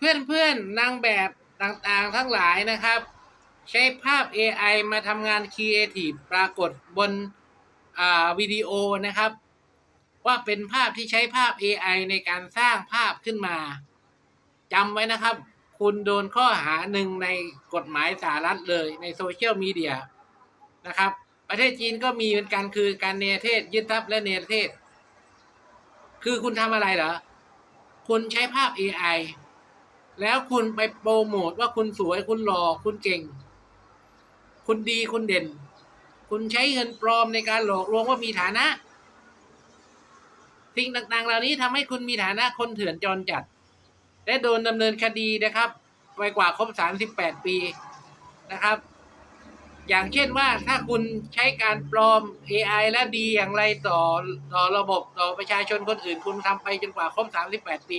พื่อนๆนางแบบต่างๆทั้งหลายนะครับ ใช้ภาพ AI มาทำงานครีเอทีฟปรากฏบนวิดีโอนะครับ ว่าเป็นภาพที่ใช้ภาพ AI ในการสร้างภาพขึ้นมาจำไว้นะครับ คุณโดนข้อหาหนึ่งในกฎหมายสหรัฐเลยในโซเชียลมีเดียนะครับ ประเทศจีนก็มีเหมือนกันคือการเนรเทศ ยึดทรัพย์และเนรเทศ คือคุณทำอะไรเหรอ คุณใช้ภาพ AI แล้วคุณไปโปรโมทว่าคุณสวยคุณหล่อคุณเก่ง คุณดีคุณเด่น คุณใช้เงินปลอมในการหลอกลวงว่ามีฐานะ สิ่งต่างๆ เหล่านี้ทำให้คุณมีฐานะคนเถื่อนจรจัด และโดนดำเนินคดีนะครับไปกว่าครบ38ปีนะครับ อย่างเช่นว่าถ้าคุณใช้การปลอม AI และดีอย่างไรต่อต่อระบบต่อประชาชนคนอื่น คุณทำไปจนกว่าครบ38ปี